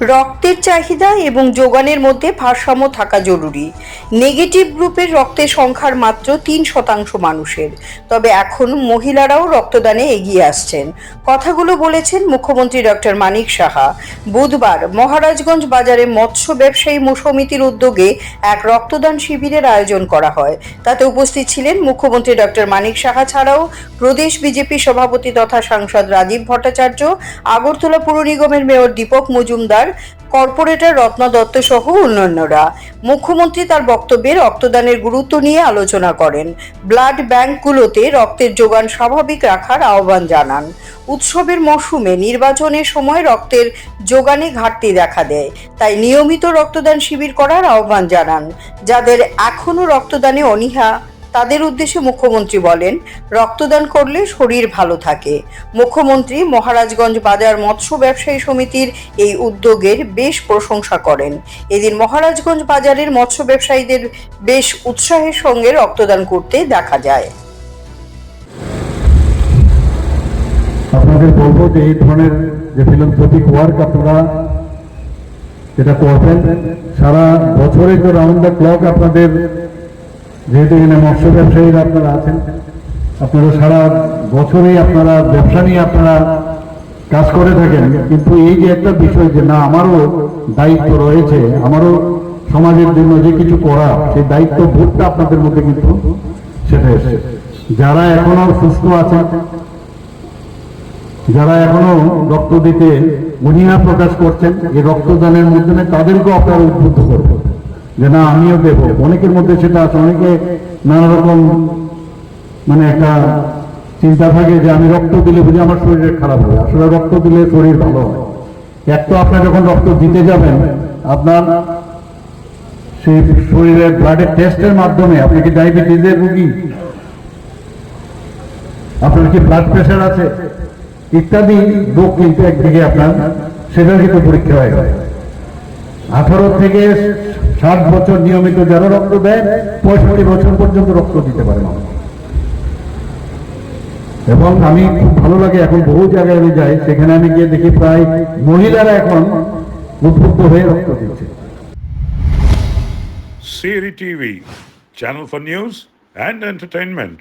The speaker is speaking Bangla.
রক্তের চাহিদা এবং যোগানের মধ্যে ভারসাম্য থাকা জরুরি। নেগেটিভ গ্রুপের রক্তের সংখ্যার মাত্র তিন শতাংশ মানুষের। তবে এখন মহিলারাও রক্তদানে এগিয়ে আসছেন। কথাগুলো বলেছেন মুখ্যমন্ত্রী ডক্টর মানিক সাহা। বুধবার মহারাজগঞ্জ বাজারে মৎস্য ব্যবসায়ী সমিতির উদ্যোগে এক রক্তদান শিবিরের আয়োজন করা হয়। তাতে উপস্থিত ছিলেন মুখ্যমন্ত্রী ডক্টর মানিক সাহা ছাড়াও প্রদেশ বিজেপি সভাপতি তথা সাংসদ রাজীব ভট্টাচার্য, আগরতলা পুর নিগমের মেয়র দীপক মজুমদার কর্পোরেটর রত্না দত্ত সহ অন্যান্যরা। মুখ্যমন্ত্রী তার বক্তব্যে রক্তদানের গুরুত্ব নিয়ে আলোচনা করেন। ব্লাড ব্যাংকগুলোতে রক্তের যোগান স্বাভাবিক রাখার আহ্বান জানান। উৎসবের মরশুমে নির্বাচনের সময় রক্তের যোগানে ঘাটতি দেখা দেয়, তাই নিয়মিত রক্তদান শিবির করার আহ্বান জানান, যাদের এখনও রক্তদানে অনীহা তাদের উদ্দেশ্যে মুখ্যমন্ত্রী বলেন, রক্তদান করলে শরীর ভালো থাকে। মুখ্যমন্ত্রী মহারাজগঞ্জ বাজার মৎস্য ব্যবসায়ী সমিতির এই উদ্যোগের বেশ প্রশংসা করেন। এদিন মহারাজগঞ্জ বাজারের মৎস্য ব্যবসায়ীদের বেশ উৎসাহের সঙ্গে রক্তদান করতে দেখা যায়। আপনাদের বলব যে এই ধরনের যে ফিলান্থ্রপিক ওয়ার্ক আপনারা যেটা করবেন, সারা বছরে যে রাউন্ড দ্য ক্লক আপনাদের যেহেতু এখানে মৎস্য ব্যবসায়ীরা আপনারা আছেন, আপনারা সারা বছরেই আপনারা ব্যবসা নিয়ে আপনারা কাজ করে থাকেন। কিন্তু এই যে একটা বিষয় যে, না, আমারও দায়িত্ব রয়েছে, আমারও সমাজের জন্য যে কিছু করা, সেই দায়িত্ব বোধটা আপনাদের মধ্যে কিন্তু সেটা এসেছে। যারা এখনও সুস্থ আছেন, যারা এখনও রক্ত দিতে অনীহা প্রকাশ করছেন, এই রক্তদানের মাধ্যমে তাদেরকেও আপনারা উদ্বুদ্ধ করব যে না, আমিও দেব। অনেকের মধ্যে সেটা আছে, অনেকে নানা রকম মানে একটা চিন্তা থাকে যে আমি রক্ত দিলে বুঝি আমার শরীরের খারাপ হবে। আসলে রক্ত দিলে শরীর ভালো হয়। এক তো আপনার যখন রক্ত দিতে যাবেন, আপনার সেই শরীরের ব্লাডের টেস্টের মাধ্যমে, আপনি কি ডায়াবেটিসের রুগী? আপনার কি ব্লাড প্রেশার আছে? ইত্যাদি রোগ কিন্তু একদিকে আপনার সেটার কিন্তু পরীক্ষা হয়ে। গেল আঠারো থেকে ষাট বছর নিয়মিত যারা রক্ত দেয় পঁয়ষট্টি বছর পর্যন্ত রক্ত দিতে পারে মানুষ এবং আমি খুব ভালো লাগে এখন বহু জায়গায় আমি যাই সেখানে আমি গিয়ে দেখি প্রায় মহিলারা এখন উদ্বুদ্ধ হয়ে রক্ত দিচ্ছে Siri TV, channel for news and entertainment.